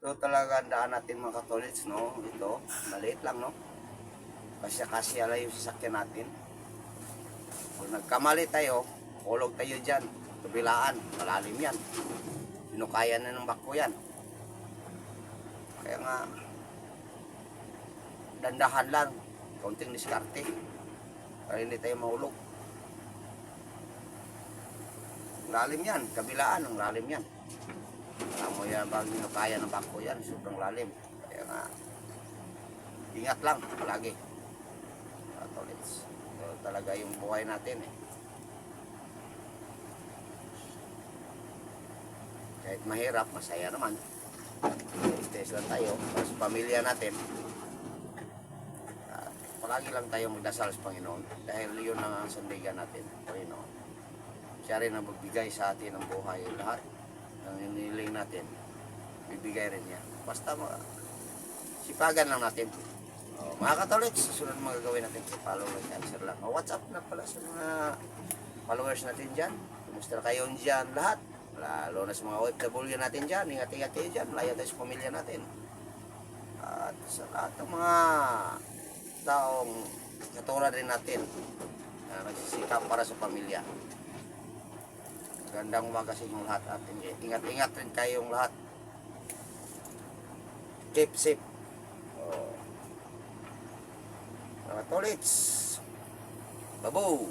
Ito talaga daan natin mga katolits, no? Ito, maliit lang, no? Kasi lang yung sasakyan natin. Kung nagkamali tayo, hulog tayo dyan. Kabilaan, malalim yan. Pinukaya na ng bako yan. Kaya nga, dandahan lang. Kaunting diskarte. Para hindi tayo mahulog. Ang lalim yan, kabilaan, ang lalim yan. Mo yan, pag kaya ng bangko yan, sobrang lalim. Kaya nga, ingat lang palagi. Katolits. Ito talaga yung buhay natin eh. Kahit mahirap, masaya naman. Stress lang tayo sa pamilya natin. At palagi lang tayo magdasal sa Panginoon dahil yun ang sandigan natin, Panginoon. Siya rin ang magbigay sa atin ng buhay lahat ng hinihiling natin, bibigay rin niya. Basta ma sipagan lang natin. Oh, mga katolik, susunod mga gagawin natin, follow like and lang. Oh, WhatsApp na pala sa mga followers natin dyan. Kumusta na kayo dyan lahat? Lalo na sa mga OFW natin dyan. Ingat-ingat kayo dyan. Layo tayo sa pamilya natin. At sa lahat ng mga taong katulad rin natin na nagsisikap para sa pamilya. Gandang umaga sa inyong lahat at ingat-ingat rin kayong lahat. Keep safe. Oh. Mga tolits. Babu.